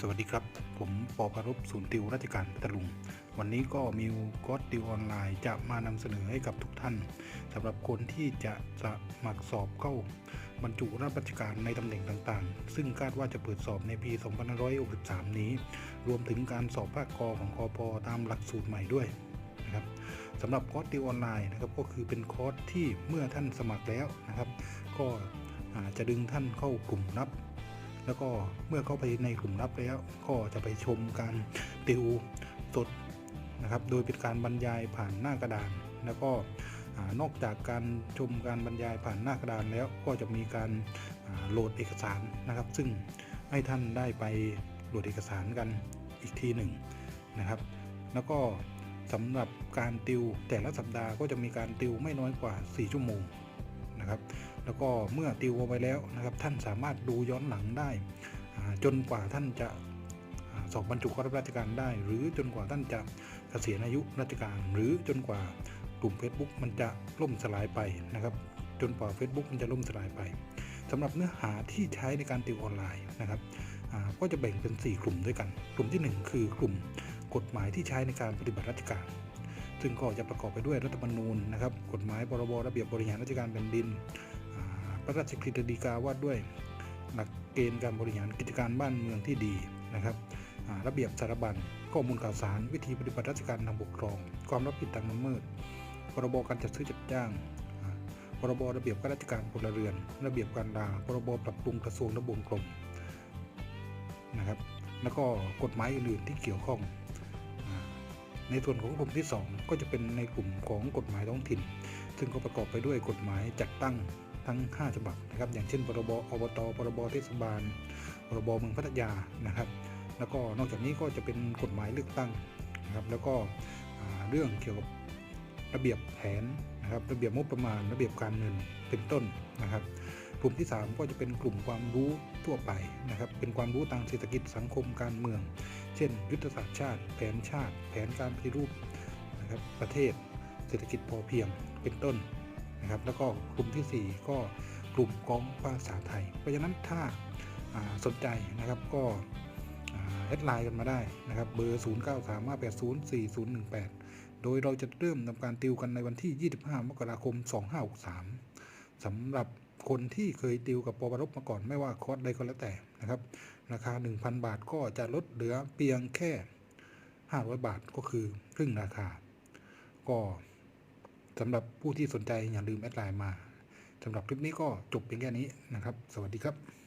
สวัสดีครับ ผมปอพารบศูนย์ติวราชการพัทลุง วันนี้ก็มีกอดติวออนไลน์จะมานำเสนอให้กับทุกท่านสำหรับคนที่จะสมัครสอบเข้า บรรจุรับราชการในตำแหน่งต่างๆ ซึ่งคาดว่าจะเปิดสอบในปี 2563 นี้ รวมถึงการสอบภาคกอของกอพตามหลักสูตรใหม่ด้วยนะครับสำหรับคอร์สติวออนไลน์นะครับก็คือเป็นคอร์สที่เมื่อท่านสมัครแล้วนะครับ ก็จะดึงท่านเข้ากลุ่มลับ แล้วก็เมื่อเข้าไปในกลุ่มลับแล้วก็จะไปชมการติวสดนะครับ โดยเป็นการบรรยายผ่านหน้ากระดาน แล้วก็นอกจากการชมการบรรยายผ่านหน้ากระดานแล้วก็จะมีการโหลดเอกสารนะครับ ซึ่งให้ท่านได้ไปโหลดเอกสารกันอีกทีหนึ่งนะครับ แล้วก็สำหรับการติวแต่ละสัปดาห์ก็จะมีการติวไม่น้อยกว่า 4 ชั่วโมง นะครับ แล้วก็เมื่อติวเอาไปแล้วนะครับ ท่านสามารถดูย้อนหลังได้ จนกว่าท่านจะสอบบรรจุข้าราชการได้ หรือจนกว่าท่านจะเกษียณอายุราชการ หรือจนกว่ากลุ่ม Facebook มันจะล่มสลายไปนะครับ จนกว่า Facebook มันจะล่มสลายไปสำหรับเนื้อหาที่ใช้ในการติวออนไลน์นะครับก็จะแบ่งเป็น 4 กลุ่มด้วยกัน กลุ่มที่ 1 คือกลุ่มกฎหมายที่ใช้ในการปฏิบัติราชการ ซึ่งก็จะประกอบไปด้วยรัฐธรรมนูญนะครับ กฎหมายพรบระเบียบบริหารราชการแผ่นดิน พระราชกฤษฎีกาว่าด้วยหลักเกณฑ์การบริหารกิจการบ้านเมืองที่ดีนะครับระเบียบสารบัญข้อมูลข่าวสาร วิธีปฏิบัติราชการทางปกครอง ความรับผิดทางละเมิดพรบการจัดซื้อจัดจ้างพรบระเบียบข้าราชการพลเรือน ระเบียบการลาพรบปรับปรุงกระทรวงและวงกลมนะครับ แล้วก็กฎหมายอื่นๆที่เกี่ยวข้อง ในส่วนของกลุ่มที่ 2 ก็จะเป็นในกลุ่มของกฎหมายท้องถิ่น ซึ่งก็ประกอบไปด้วยกฎหมายจัดตั้งทั้ง 5 ฉบับนะครับ อย่างเช่นพรบอบตพรบเทศบาลพรบเมืองพัทยานะครับ แล้วก็นอกจากนี้ก็จะเป็นกฎหมายเลือกตั้งนะครับ แล้วก็เรื่องเกี่ยวกับระเบียบแผนนะครับ ระเบียบงบประมาณ ระเบียบการเงินเป็นต้นนะครับกลุ่มที่ 3 ก็จะเป็นกลุ่มความรู้ทั่วไปนะครับ เป็นความรู้ทางเศรษฐกิจสังคมการเมือง เช่น ยุทธศาสตร์ชาติ แผนชาติ แผนการปฏิรูปนะครับประเทศเศรษฐกิจพอเพียงเป็นต้นนะครับแล้วก็กลุ่มทีสี่4 ก็กลุ่มกองภาษาไทย เพราะฉะนั้นถ้าาสนใจนะครับก็แอดไลน์กันมาได้นะครับเบอร์ 0 9 3 5 8 0 4 0 1 8 โดยเราจะเริ่มทำการติวกันในวันที่ 25 มกราคม 2563สำหรับ คนที่เคยติวกับปปรบมาก่อนไม่ว่าคอร์สใดก็แล้วแต่นะครับ ราคา 1,000 บาทก็จะลดเหลือเพียงแค่ 500 บาทก็คือครึ่งราคา ก็สำหรับผู้ที่สนใจอย่าลืมแอดไลน์มาสำหรับคลิปนี้ก็จบเพียงแค่นี้นะครับ สวัสดีครับ